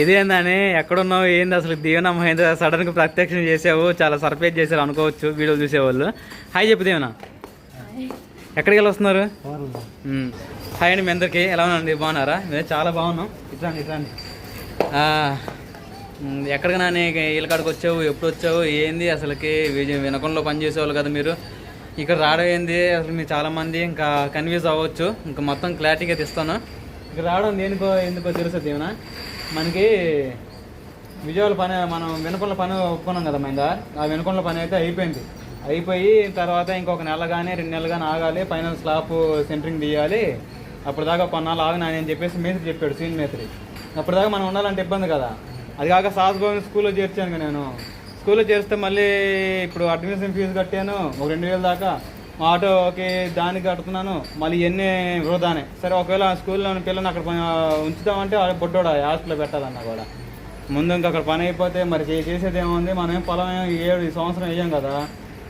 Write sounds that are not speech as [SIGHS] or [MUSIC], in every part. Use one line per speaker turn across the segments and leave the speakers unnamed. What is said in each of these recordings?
ఇదేందని? ఎక్కడున్నావు? ఏంది అసలు దీవెన మహేంద్ర? సడన్గా ప్రత్యక్షం చేసావు చాలా సర్ప్రైజ్ చేశారు అనుకోవచ్చు వీడియో చూసేవాళ్ళు. హాయ్ చెప్పు దీవెన? ఎక్కడికి వెళ్ళి వస్తున్నారు? హాయ్ అండి మీ అందరికీ. ఎలా ఉన్నారండి? బాగున్నారా? మేము చాలా బాగున్నాం. ఇట్లాండి ఇట్లాండి ఎక్కడికి నాని వీళ్ళ కాడికి వచ్చావు? ఎప్పుడు వచ్చావు? ఏంది అసలుకి? విజయ వినకంలో పనిచేసేవాళ్ళు కదా మీరు. ఇక్కడ రావడం ఏంది? అసలు మీరు చాలామంది ఇంకా కన్ఫ్యూజ్ అవ్వచ్చు. ఇంకా మొత్తం క్లారిటీగా తెస్తాను. ఇక్కడ రావడం దేనికో ఎందుకో తెలుస్తుంది ఏమన్నా మనకి విజయవాడ పని మనం వెనుకొండ పని ఒప్పుకున్నాం కదా మైందా ఆ వెనుకొండ పని అయితే అయిపోయింది. అయిపోయి తర్వాత ఇంకొక నెల కానీ రెండు నెలలు కానీ ఆగాలి పైన స్లాబ్ సెంటరింగ్ తీయాలి. అప్పటిదాకా కొన్నాళ్ళు ఆగినా అని చెప్పేసి మేస్త్రి చెప్పాడు సీన్ మేస్త్రి. అప్పటిదాకా మనం ఉండాలంటే ఇబ్బంది కదా. అది కాక సాస్ గోవింద్ స్కూల్లో చేర్చాను నేను. స్కూల్లో చేరిస్తే మళ్ళీ ఇప్పుడు అడ్మిషన్ ఫీజు కట్టాను ఒక రెండు వేల దాకా. మా ఆటోకి దానికి కడుతున్నాను మళ్ళీ ఎన్ని వృధానే. సరే ఒకవేళ స్కూల్లో పిల్లల్ని అక్కడ ఉంచుతామంటే ఉంచుదామంటే వాడు బొడ్డోడా హాస్టల్లో పెట్టాలన్నా కూడా. ముందు ఇంకా అక్కడ పని అయిపోతే మరి చే- చేసేది ఏముంది? మనం ఏం పొలం ఏడు సంవత్సరం వేయం కదా.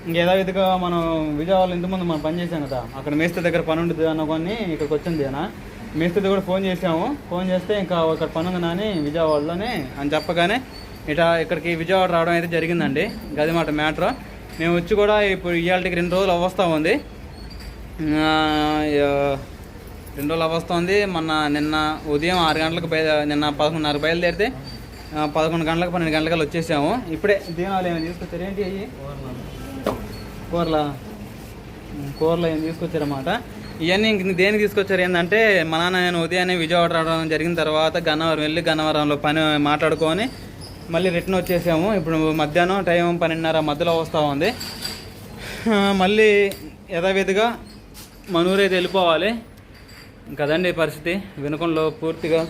ఇంకేదో విధంగా మనం విజయవాడలో ఇంతకుముందు మనం పని చేసాం కదా. అక్కడ మేస్త్రి దగ్గర పని ఉంటుంది అనుకొని ఇక్కడికి వచ్చింది అన్న. మేస్త్రి కూడా ఫోన్ చేసాము ఫోన్ చేస్తే ఇంకా ఇక్కడ పని ఉంది నాని విజయవాడలోనే అని చెప్పగానే ఇట ఇక్కడికి విజయవాడ రావడం అయితే జరిగిందండి. గది మాట మ్యాటర్. మేము వచ్చి కూడా ఇప్పుడు ఇవాళకి రెండు రోజులు అవస్థ ఉంది. రెండు రోజులు అవస్తుంది మొన్న నిన్న ఉదయం ఆరు గంటలకు బయ నిన్న పదకొండున్నర బయలుదేరితే పదకొండు గంటలకు పన్నెండు గంటలకు వచ్చేసాము. ఇప్పుడే దీనాలు ఏమైనా తీసుకొచ్చారు ఏంటి అయ్యి? కూరలా? కూరలు ఏం తీసుకొచ్చారన్నమాట. ఇవన్నీ ఇంక దేనికి తీసుకొచ్చారు? ఏంటంటే మా నాన్న నేను ఉదయాన్నే విజయవాడ రావడం జరిగిన తర్వాత గన్నవరం వెళ్ళి గన్నవరంలో పని మాట్లాడుకొని మళ్ళీ రిటర్న్ వచ్చేసాము. ఇప్పుడు మధ్యాహ్నం టైం పన్నెండున్నర మధ్యలో వస్తూ ఉంది. మళ్ళీ యథావిధిగా మన వెళ్ళిపోవాలి. కదండి పరిస్థితి? వినకంలో పూర్తిగా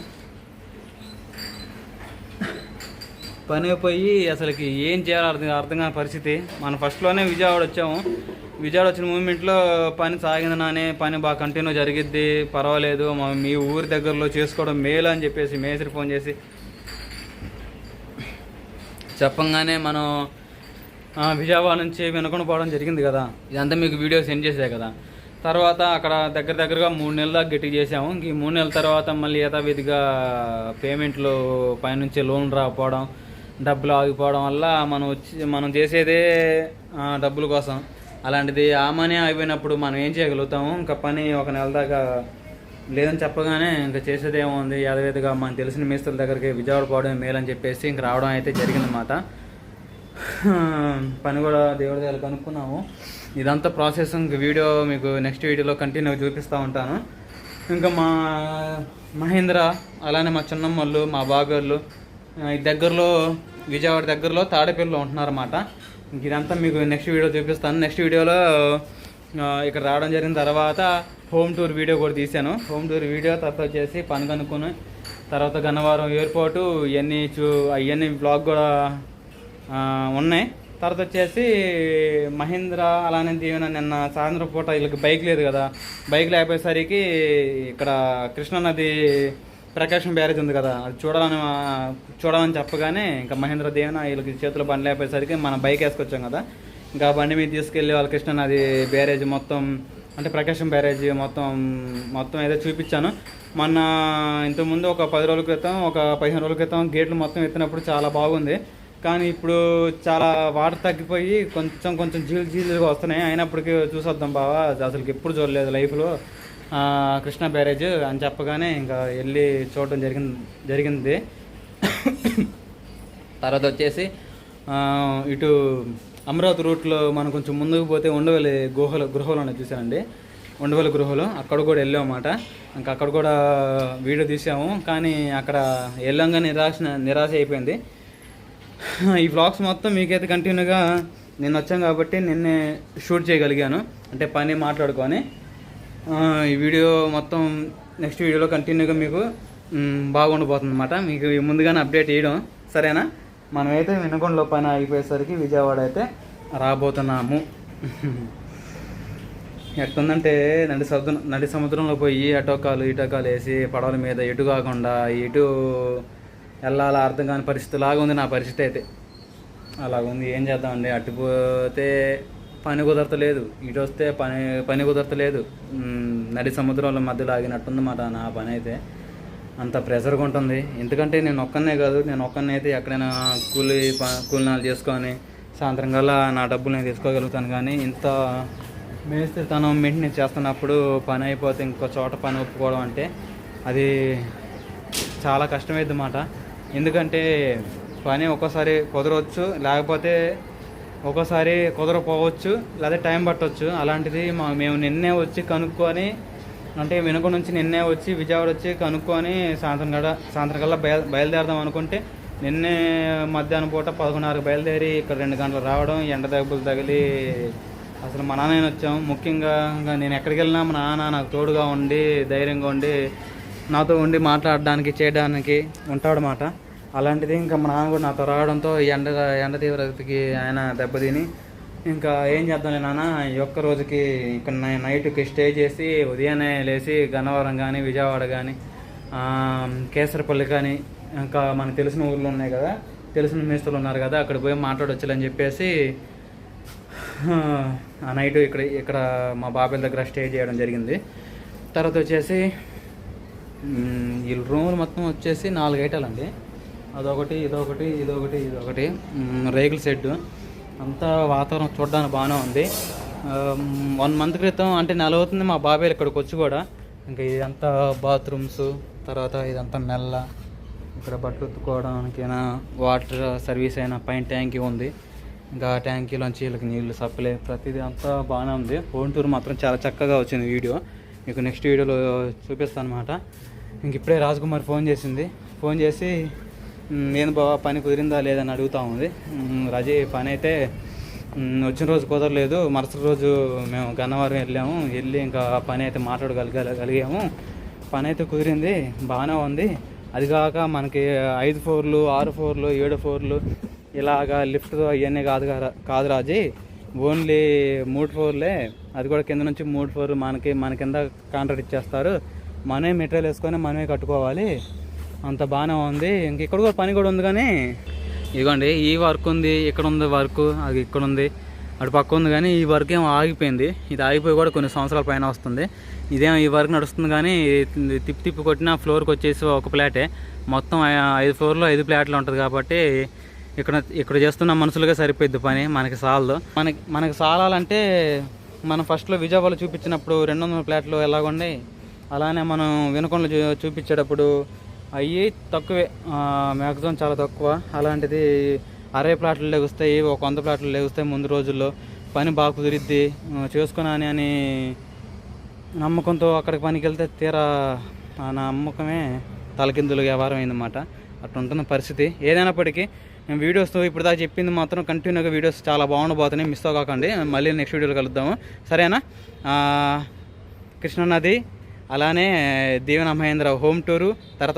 పని అయిపోయి అసలుకి ఏం చేయాలో అర్థం అర్థం కాని పరిస్థితి. మనం ఫస్ట్లోనే విజయవాడ వచ్చాము. విజయవాడ వచ్చిన మూమెంట్లో పని సాగింది నానే పని బాగా కంటిన్యూ జరిగిద్ది. పర్వాలేదు మీ ఊరి దగ్గరలో చేసుకోవడం మేలు అని చెప్పేసి మేస్త్రి ఫోన్ చేసి చెప్పంగానే మనం విజయవాడ నుంచి వెనుకొని పోవడం జరిగింది కదా. ఇదంతా మీకు వీడియో సెండ్ చేసే కదా. తర్వాత అక్కడ దగ్గర దగ్గరగా మూడు నెలల దాకా గట్టి చేసాము ఇంక ఈ మూడు నెలల తర్వాత మళ్ళీ యథావిధిగా పేమెంట్లు పైనుంచి లోన్ రాకపోవడం డబ్బులు ఆగిపోవడం వల్ల మనం వచ్చి మనం చేసేదే డబ్బుల కోసం. అలాంటిది ఆ మనీ అయిపోయినప్పుడు మనం ఏం చేయగలుగుతాము? ఇంకా పని ఒక నెల దాకా లేదని చెప్పగానే ఇంకా చేసేది ఏముంది యాదవేదిగా మనకు తెలిసిన మేస్తుల దగ్గరికి విజయవాడ పోవడం మేలని చెప్పేసి ఇంక రావడం అయితే జరిగిందన్నమాట. [SIGHS] పని కూడా దేవుడి దగ్గర కనుక్కున్నాము. ఇదంతా ప్రాసెస్ ఇంక వీడియో మీకు నెక్స్ట్ వీడియోలో కంటిన్యూ చూపిస్తూ ఉంటాను. ఇంకా మా మహేంద్ర అలానే మా చిన్నమ్మళ్ళు మా బాగోళ్ళు దగ్గరలో విజయవాడ దగ్గరలో తాడేపల్లిలో ఉంటున్నారన్నమాట. ఇంక ఇదంతా మీకు నెక్స్ట్ వీడియో చూపిస్తాను. నెక్స్ట్ వీడియోలో ఇక్కడ రావడం జరిగిన తర్వాత హోమ్ టూర్ వీడియో కూడా తీశాను. హోమ్ టూర్ వీడియో తర్వాత వచ్చేసి పని కనుక్కుని తర్వాత గన్నవరం ఎయిర్పోర్టు ఇవన్నీ చూ అవన్నీ బ్లాగ్ కూడా ఉన్నాయి. తర్వాత వచ్చేసి మహీంద్ర అలానే దీవెన నిన్న సాయంత్రం పూట వీళ్ళకి బైక్ లేదు కదా. బైక్ లేకపోయేసరికి ఇక్కడ కృష్ణానది ప్రకాశం బ్యారేజ్ ఉంది కదా. అది చూడాలని చూడాలని చెప్పగానే ఇంకా మహేంద్ర దేవన వీళ్ళకి చేతిలో బండి లేకపోయేసరికి మనం బైక్ వేసుకొచ్చాం కదా. ఇంకా బండి మీద తీసుకెళ్ళి వాళ్ళ కృష్ణానది బ్యారేజ్ మొత్తం అంటే ప్రకాశం బ్యారేజ్ మొత్తం మొత్తం ఏదో చూపించాను. మొన్న ఇంతకుముందు ఒక పది రోజుల క్రితం ఒక పదిహేను రోజుల క్రితం గేట్లు మొత్తం ఎత్తినప్పుడు చాలా బాగుంది. కానీ ఇప్పుడు చాలా వాటర్ తగ్గిపోయి కొంచెం కొంచెం జీలు జీలుగా వస్తున్నాయి. అయినప్పటికీ చూసొద్దాం బావా అసలు ఎప్పుడు చూడలేదు లైఫ్లో. కృష్ణా బ్యారేజ్ అని చెప్పగానే ఇంకా వెళ్ళి చూడడం జరిగింది జరిగింది. [COUGHS] తర్వాత వచ్చేసి ఇటు అమరావతి రూట్లో మనం కొంచెం ముందుకు పోతే ఉండవల్లి గుహలు గృహలు ఉన్నాయి చూసానండి ఉండవల్లి గృహలు. అక్కడ కూడా వెళ్ళామన్నమాట. ఇంకా అక్కడ కూడా వీడియో తీసాము. కానీ అక్కడ వెళ్ళంగా నిరాశ నిరాశ అయిపోయింది. ఈ వ్లాగ్స్ మొత్తం మీకైతే కంటిన్యూగా నేను వచ్చాను కాబట్టి నిన్నే షూట్ చేయగలిగాను. అంటే పని మాట్లాడుకొని. ఈ వీడియో మొత్తం నెక్స్ట్ వీడియోలో కంటిన్యూగా మీకు బాగుండబోతుంది అనమాట మీకు ముందుగానే అప్డేట్ చేయడం. సరేనా? మనమైతే వినకొండలో పని ఆగిపోయేసరికి విజయవాడ అయితే రాబోతున్నాము. ఎట్లుందంటే నడి సముద్రం నడి సముద్రంలో పోయి అటోకాలు ఇటోకాలు వేసి పడవల మీద ఎటు కాకుండా ఇటు వెళ్ళాలా అర్థం కాని పరిస్థితి లాగా ఉంది నా పరిస్థితి అయితే. అలాగుంది ఏం చేద్దామండి? అటుపోతే పని కుదరతలేదు ఇటు వస్తే పని పని కుదరతలేదు. నడి సముద్రంలో మధ్యలో మాట నా పని అయితే. అంత ప్రెషర్గా ఉంటుంది. ఎందుకంటే నేను ఒక్కనే కాదు నేను ఒక్కనే అయితే ఎక్కడైనా కూలి కూలినాలు చేసుకొని సాయంత్రం కల్లా నా డబ్బులు నేను తీసుకోగలుగుతాను. కానీ ఇంత మేస్త్రితనం మెయింటెనెన్స్ చేస్తున్నప్పుడు పని అయిపోతే ఇంకో చోట పని ఒప్పుకోవడం అంటే అది చాలా కష్టమైంది మాట ఎందుకంటే పని ఒక్కోసారి కుదరవచ్చు లేకపోతే ఒక్కోసారి కుదరపోవచ్చు లేదా టైం పట్టవచ్చు అలాంటిది మా మేము నిన్నే వచ్చి కనుక్కొని అంటే వెనుక నుంచి నిన్నే వచ్చి విజయవాడ వచ్చి కనుక్కొని సాయంత్రం గడ సాయంత్రం కల్లా బయలు బయలుదేరదాం అనుకుంటే నిన్నే మధ్యాహ్నం పూట పదకొండున్నరకు బయలుదేరి ఇక్కడ రెండు గంటలు రావడం ఎండ దెబ్బలు తగిలి అసలు మా నాన్న వచ్చాం. ముఖ్యంగా ఇంకా నేను ఎక్కడికి వెళ్ళినా మా నాన్న నాకు తోడుగా ఉండి ధైర్యంగా ఉండి నాతో ఉండి మాట్లాడడానికి చేయడానికి ఉంటాడనమాట అలాంటిది ఇంకా మా నాన్న కూడా నాతో రావడంతో ఎండ ఎండ తీవ్రతకి ఆయన దెబ్బతిని ఇంకా ఏం చేద్దాంలే నాన్న ఈ ఒక్క రోజుకి ఇక్కడ నైట్కి స్టే చేసి ఉదయాన్నే లేచి గన్నవరం కానీ విజయవాడ కానీ కేసరపల్లి కానీ ఇంకా మనకు తెలిసిన ఊర్లు ఉన్నాయి కదా తెలిసిన మేస్తులు ఉన్నారు కదా అక్కడ పోయి మాట్లాడొచ్చులని చెప్పేసి ఆ నైట్ ఇక్కడ ఇక్కడ మా బాబాయ్ దగ్గర స్టే చేయడం జరిగింది. తర్వాత వచ్చేసి వీళ్ళ ఈ రూములు మొత్తం వచ్చేసి నాలుగు ఐటాలండి. అండి అదొకటి ఇదొకటి ఇదొకటి ఇదొకటి రేకుల షెడ్ అంతా వాతావరణం చూడడానికి బాగానే ఉంది. వన్ మంత్ క్రితం అంటే నెల అవుతుంది మా బాబాయ్ ఇక్కడికి వచ్చి కూడా. ఇంకా ఇదంతా బాత్రూమ్స్ తర్వాత ఇదంతా మెల్ల ఇక్కడ బట్టలు ఉత్తుకోవడానికైనా వాటర్ సర్వీస్ అయినా పైన ట్యాంకీ ఉంది. ఇంకా ట్యాంకీలోంచి వీళ్ళకి నీళ్ళు సప్లై ప్రతిదీ అంతా బాగానే ఉంది. హోమ్ టూర్ మాత్రం చాలా చక్కగా వచ్చింది వీడియో. మీకు నెక్స్ట్ వీడియోలో చూపిస్తాను అనమాట ఇంక ఇప్పుడే రాజ్కుమార్ ఫోన్ చేసింది. ఫోన్ చేసి నేను బాబా పని కుదిరిందా లేదని అడుగుతా ఉంది. రజీ పని అయితే వచ్చిన రోజు కుదరలేదు. మరుసటి రోజు మేము గన్నవరం వెళ్ళాము. వెళ్ళి ఇంకా పని అయితే మాట్లాడగలిగాము. పని అయితే కుదిరింది. బాగానే ఉంది. అది కాక మనకి ఐదు ఫోర్లు ఆరు ఫోర్లు ఏడు ఫోర్లు ఇలాగా లిఫ్ట్ ఇవన్నీ కాదు కాదు రాజీ. ఓన్లీ మూడు ఫ్లోర్లే అది కూడా కింద నుంచి మూడు ఫ్లోర్ మనకి మన కింద కాంట్రాక్ట్ ఇచ్చేస్తారు. మనమే మెటీరియల్ వేసుకొని మనమే కట్టుకోవాలి. అంత బాగానే ఉంది. ఇంక ఇక్కడ కూడా పని కూడా ఉంది కానీ ఇదిగోండి ఈ వర్క్ ఉంది ఇక్కడ ఉంది వర్క్ అది ఇక్కడ ఉంది అటు పక్క ఉంది కానీ ఈ వర్క్ ఏమో ఆగిపోయింది. ఇది ఆగిపోయి కూడా కొన్ని సంవత్సరాల పైన వస్తుంది. ఇదేమో ఈ వర్క్ నడుస్తుంది కానీ తిప్పి తిప్పి కొట్టిన ఫ్లోర్కి వచ్చేసి ఒక ప్లాటే. మొత్తం ఐదు ఫ్లోర్లో ఐదు ప్లాట్లు ఉంటుంది కాబట్టి ఇక్కడ ఇక్కడ చేస్తున్న మనుషులుగా సరిపోద్ది పని మనకి సాలదు. మనకి మనకి సాలాలంటే మనం ఫస్ట్లో విజయవాడలో చూపించినప్పుడు రెండు వందల ప్లాట్లు ఎలాగుండే అలానే మనం వినకొండలో చూ చూపించేటప్పుడు అవి తక్కువే. మ్యాక్సిమం చాలా తక్కువ. అలాంటిది అరవై ప్లాట్లు లెగుస్తాయి ఒక వంద ప్లాట్లు లెగుస్తాయి ముందు రోజుల్లో. పని బాగా కుదిరిద్ది. ఆ, చేసుకున్నాను అని నమ్మకంతో అక్కడికి పనికి వెళ్తే తీరా నా నమ్మకమే తలకిందులు వ్యవహారం అయిందన్నమాట. అట్లా ఉంటున్న పరిస్థితి. ఏదైనప్పటికీ నేను వీడియోస్ ఇప్పుడు దాకా చెప్పింది మాత్రం కంటిన్యూగా వీడియోస్ చాలా బాగుండబోతున్నాయి. మిస్ కాకండి మళ్ళీ నెక్స్ట్ వీడియోలో కలుద్దాము. సరేనా? కృష్ణానది అలానే దీవెన మహేంద్ర హోమ్ టూరు తర్వాత